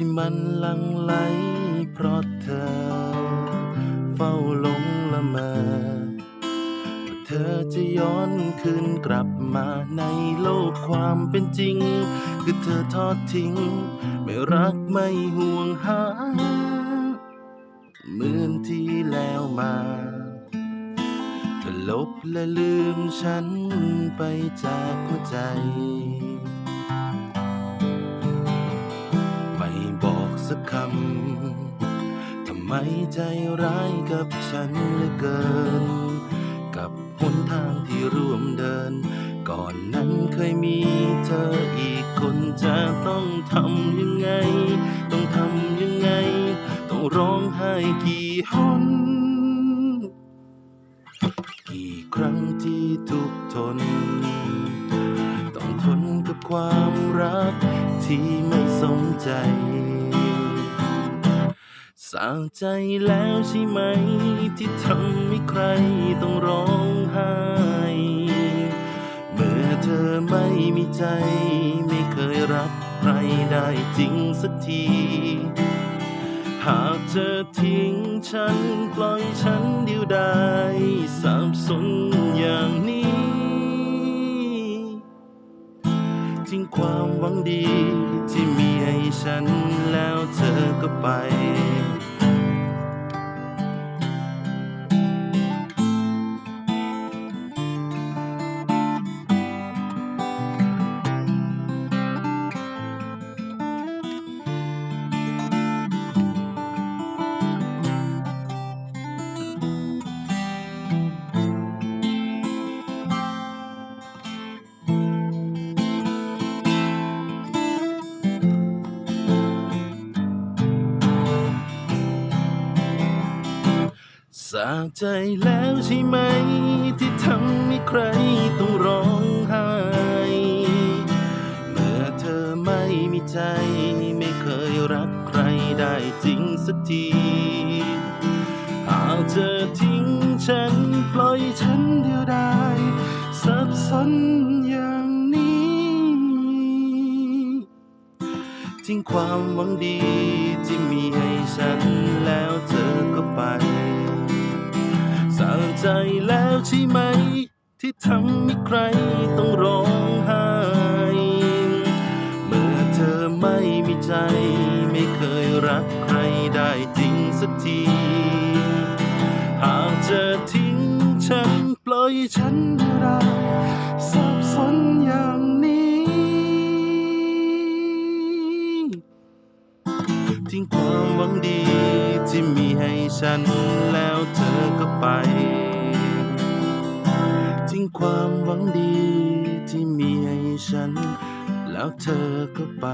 ที่มันลังไหลเพราะเธอ เฝ้าหลงละเมอว่าเธอจะย้อนคืนกลับมาในโลกความเป็นจริง คือเธอทอดทิ้ง ไม่รักไม่ห่วงหาเหมือนที่แล้วมาเธอลบและลืมฉันไปจากหัวใจำทำไมใจร้ายกับฉันเหลือเกิน กับหนทางที่ร่วมเดิน ก่อนนั้นเคยมีเธออีกคนจะต้องทำยังไง ต้องทำยังไง ต้องร้องไห้กี่หนกี่ครั้งที่ทุกทน ต้องทนกับความรักที่ไม่สมใจ สาใจแล้วใช่ไหม ที่ทำให้ใครต้องร้องไห้ เมื่อเธอไม่มีใจ ไม่เคยรักใครได้จริงสักที หากเธอทิ้งฉันปล่อยฉันเดียวดายสับสนอย่างนี้ทิ้งความหวังดีที่มีให้ฉันแล้วเธอก็ไป สาใจแล้วใช่ไหม ที่ทำให้ใครต้องร้องไห้ เมื่อเธอไม่มีใจ ไม่เคยรักใครได้จริงสักทีหากเธอทิ้งฉัน ปล่อยฉันเดียวดายสับสนอย่างนี้ ทิ้งความหวังดีที่มีให้ฉันแล้วเธอก็ไป สาใจแล้วใช่ไหม ที่ทำให้ใครต้องร้องไห้ เมื่อเธอไม่มีใจ ไม่เคยรักใครได้จริงสักที หากเธอทิ้งฉันปล่อยฉันเดียวดายสับสนอย่างนี้ ทิ้งความหวังดี ที่มีให้ฉันแล้วเธอก็ไป ทิ้งความหวังดีที่มีให้ฉัน แล้วเธอก็ไป